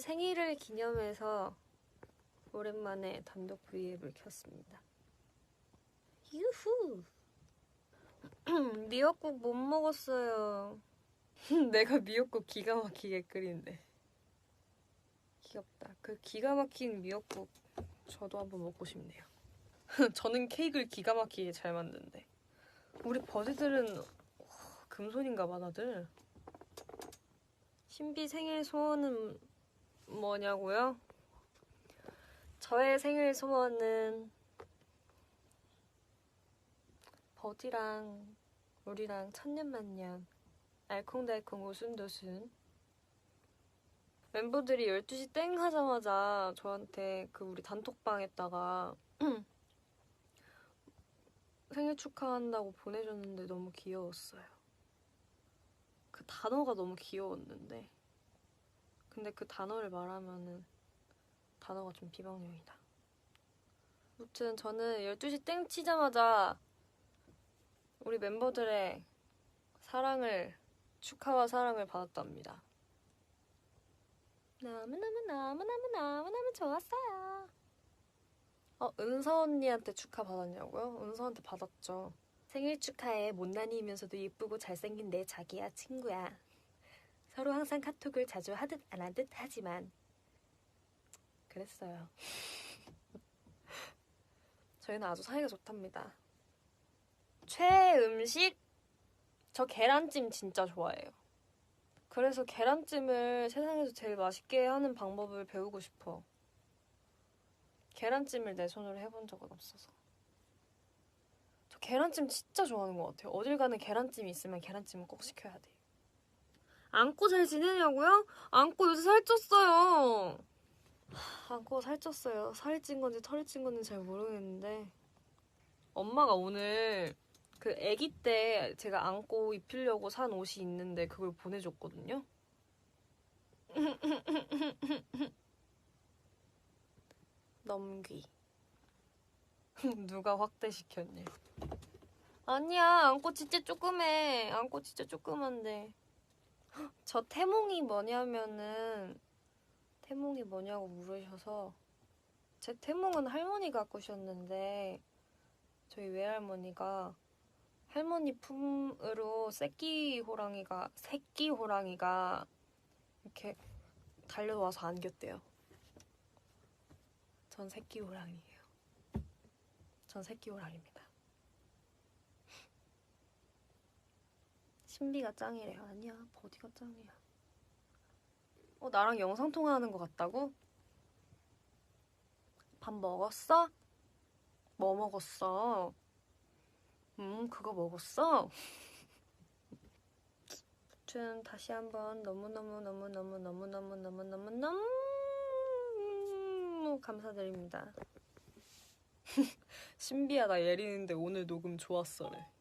생일을 기념해서 오랜만에 단독 브이앱을 켰습니다. 유후! 미역국 못 먹었어요. 내가 미역국 기가 막히게 끓인데. 귀엽다. 그 기가 막힌 미역국 저도 한번 먹고 싶네요. 저는 케이크를 기가 막히게 잘 만드는데. 우리 버디들은 금손인가 봐 다들. 신비 생일 소원은 뭐냐고요? 저의 생일 소원은 버디랑 우리랑 천년만년 알콩달콩 오순도순 멤버들이 12시 땡 하자마자 저한테 그 우리 단톡방에다가 생일 축하한다고 보내줬는데 너무 귀여웠어요. 그 단어가 너무 귀여웠는데 근데 그 단어를 말하면은 단어가 좀 비방용이다. 아무튼 저는 12시 땡 치자마자 우리 멤버들의 사랑을 축하와 사랑을 받았답니다. 너무너무 너무너무 너무너무 좋았어요. 어, 은서 언니한테 축하 받았냐고요? 은서한테 받았죠. 생일 축하해 못난이면서도 예쁘고 잘생긴 내 자기야 친구야. 서로 항상 카톡을 자주 하듯 안 하듯 하지만 그랬어요. 저희는 아주 사이가 좋답니다. 최음식? 저 계란찜 진짜 좋아해요. 그래서 계란찜을 세상에서 제일 맛있게 하는 방법을 배우고 싶어. 계란찜을 내 손으로 해본 적은 없어서. 저 계란찜 진짜 좋아하는 것 같아요. 어딜 가는 계란찜이 있으면 계란찜은 꼭 시켜야 돼. 안고 잘 지내냐고요? 안고 요새 살쪘어요. 하, 안고 살쪘어요. 살이 찐 건지 털이 찐 건지 잘 모르겠는데 엄마가 오늘 그 아기 때 제가 안고 입히려고 산 옷이 있는데 그걸 보내줬거든요. 넘기. 누가 확대시켰니? 아니야, 안고 진짜 조그매. 안고 진짜 조그만데. 저 태몽이 뭐냐면은 태몽이 뭐냐고 물으셔서 제 태몽은 할머니가 갖고 오셨는데 저희 외할머니가 할머니 품으로 새끼 호랑이가 새끼 호랑이가 이렇게 달려와서 안겼대요. 전 새끼 호랑이에요. 전 새끼 호랑입니다. 신비가 짱이래요. 아니야, 버디가 짱이야. 어, 나랑 영상 통화하는 것 같다고? 밥 먹었어? 뭐 먹었어? 음, 그거 먹었어? 아무튼 다시 한번 너무너무너무너무너무너무너무너무 감사드립니다. 신비야 나 예린인데 오늘 녹음 좋았어래.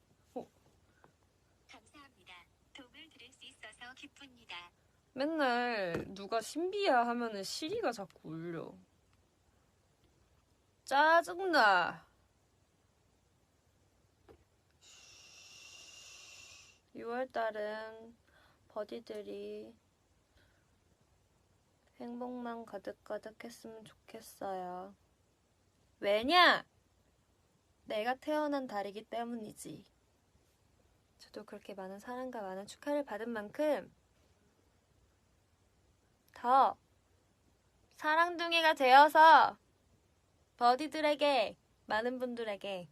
감사합니다. 도움을 드릴 수 있어서 기쁩니다. 맨날 누가 신비야 하면은 시리가 자꾸 울려. 짜증나. 6월달은 버디들이 행복만 가득가득 했으면 좋겠어요. 왜냐? 내가 태어난 달이기 때문이지. 저도 그렇게 많은 사랑과 많은 축하를 받은 만큼 더 사랑둥이가 되어서 버디들에게 많은 분들에게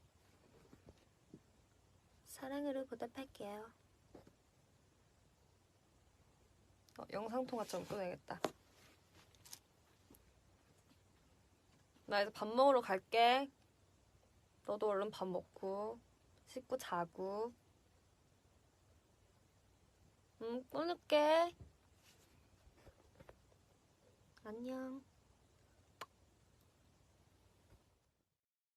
사랑으로 보답할게요. 어, 영상 통화 좀 끊어야겠다. 나 이제 밥 먹으러 갈게. 너도 얼른 밥 먹고 씻고 자고. 응, 끊을게. 안녕.